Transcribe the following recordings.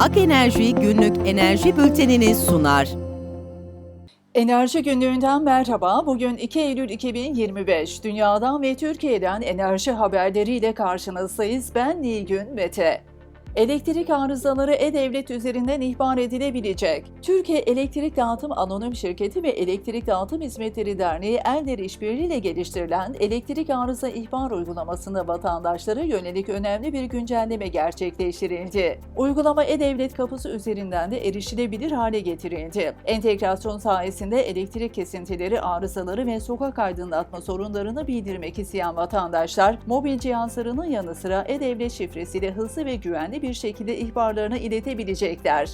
Ak Enerji günlük enerji bültenini sunar. Enerji günlüğünden merhaba. Bugün 2 Eylül 2025. Dünyadan ve Türkiye'den enerji haberleriyle karşınızdayız. Ben Nilgün Mete. Elektrik arızaları E-Devlet üzerinden ihbar edilebilecek. Türkiye Elektrik Dağıtım Anonim Şirketi ve Elektrik Dağıtım Hizmetleri Derneği Elder işbirliğiyle geliştirilen elektrik arıza ihbar uygulamasında vatandaşlara yönelik önemli bir güncelleme gerçekleştirildi. Uygulama E-Devlet kapısı üzerinden de erişilebilir hale getirildi. Entegrasyon sayesinde elektrik kesintileri, arızaları ve sokak aydınlatma sorunlarını bildirmek isteyen vatandaşlar, mobil cihazlarının yanı sıra E-Devlet şifresiyle hızlı ve güvenli bir şekilde ihbarlarını iletebilecekler.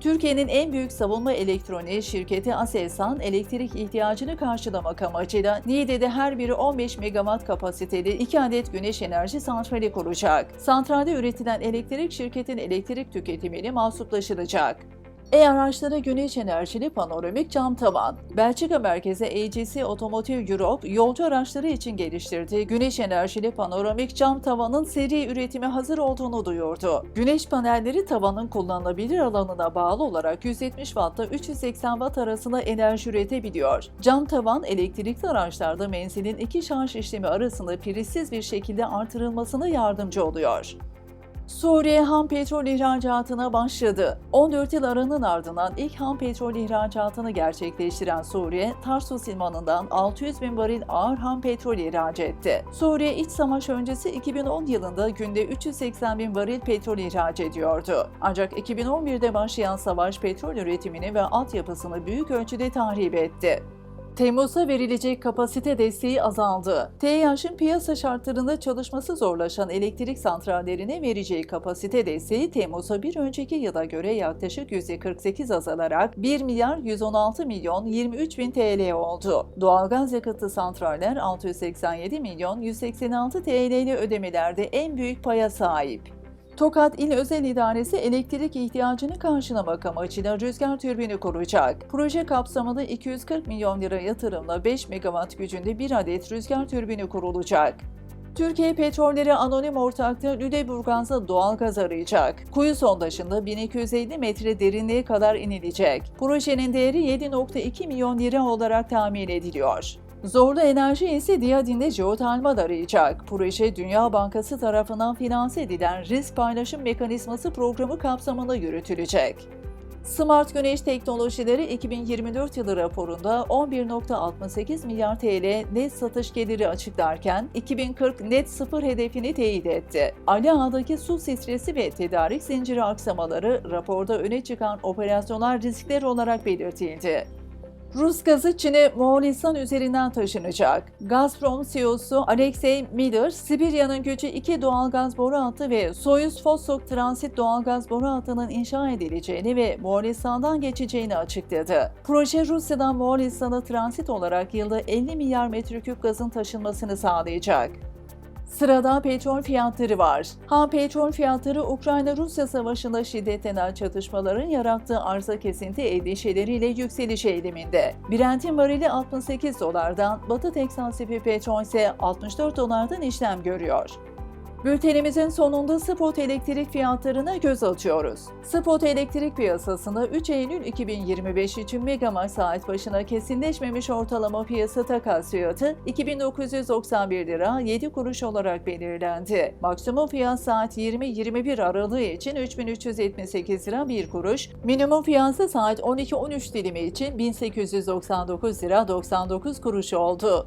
Türkiye'nin en büyük savunma elektroniği şirketi Aselsan, elektrik ihtiyacını karşılamak amacıyla Niğde'de her biri 15 megawatt kapasiteli 2 adet güneş enerji santrali kuracak. Santralde üretilen elektrik şirketin elektrik tüketimini mahsuplaşılacak. E-araçlara güneş enerjili panoramik cam tavan. Belçika merkezi AGC Automotive Europe, yolcu araçları için geliştirdiği güneş enerjili panoramik cam tavanın seri üretime hazır olduğunu duyurdu. Güneş panelleri tavanın kullanılabilir alanına bağlı olarak 170 Watt ile 380 Watt arasında enerji üretebiliyor. Cam tavan elektrikli araçlarda menzilin iki şarj işlemi arasında prizsiz bir şekilde artırılmasına yardımcı oluyor. Suriye ham petrol ihracatına başladı. 14 yıl aranın ardından ilk ham petrol ihracatını gerçekleştiren Suriye, Tarsus limanından 600 bin varil ağır ham petrol ihraç etti. Suriye iç savaş öncesi 2010 yılında günde 380 bin varil petrol ihraç ediyordu. Ancak 2011'de başlayan savaş petrol üretimini ve altyapısını büyük ölçüde tahrip etti. Temmuz'a verilecek kapasite desteği azaldı. TEİAŞ'ın piyasa şartlarında çalışması zorlaşan elektrik santrallerine vereceği kapasite desteği Temmuz'a bir önceki yıla göre yaklaşık %48 azalarak 1 milyar 116 milyon 23 bin TL oldu. Doğalgaz yakıtlı santraller 687 milyon 186 TL ile ödemelerde en büyük paya sahip. Tokat İl Özel İdaresi elektrik ihtiyacını karşılamak amacıyla rüzgar türbini kuracak. Proje kapsamında 240 milyon lira yatırımla 5 megawatt gücünde bir adet rüzgar türbini kurulacak. Türkiye Petrolleri Anonim Ortaklığı Lüleburgaz'da doğal gaz arayacak. Kuyu sondajında 1250 metre derinliğe kadar inilecek. Projenin değeri 7.2 milyon lira olarak tahmin ediliyor. Zorlu Enerji ise Diyadin'de jeotermal arayacak. Proje Dünya Bankası tarafından finanse edilen risk paylaşım mekanizması programı kapsamında yürütülecek. Smart Güneş Teknolojileri 2024 yılı raporunda 11.68 milyar TL net satış geliri açıklarken 2040 net sıfır hedefini teyit etti. Ali Ağa'daki su stresi ve tedarik zinciri aksamaları raporda öne çıkan operasyonel riskler olarak belirtildi. Rus gazı Çin'e Moğolistan üzerinden taşınacak. Gazprom CEO'su Alexey Miller, Sibirya'nın gücü iki doğalgaz boru hattı ve Soyuz Fostok Transit doğalgaz boru hattının inşa edileceğini ve Moğolistan'dan geçeceğini açıkladı. Proje Rusya'dan Moğolistan'a transit olarak yılda 50 milyar metreküp gazın taşınmasını sağlayacak. Sırada petrol fiyatları var. Ham petrol fiyatları Ukrayna-Rusya savaşında şiddetlenen çatışmaların yarattığı arıza kesinti endişeleriyle yükseliş eğiliminde. Brent'in varili 68 dolardan, Batı Teksas tipi petrol ise 64 dolardan işlem görüyor. Bültenimizin sonunda spot elektrik fiyatlarına göz atıyoruz. Spot elektrik piyasasında 3 Eylül 2025 için megawatt saat başına kesinleşmemiş ortalama piyasa takas fiyatı 2991 lira 7 kuruş olarak belirlendi. Maksimum fiyat saat 20-21 aralığı için 3378 lira 1 kuruş, minimum fiyatı saat 12-13 dilimi için 1899 lira 99 kuruş oldu.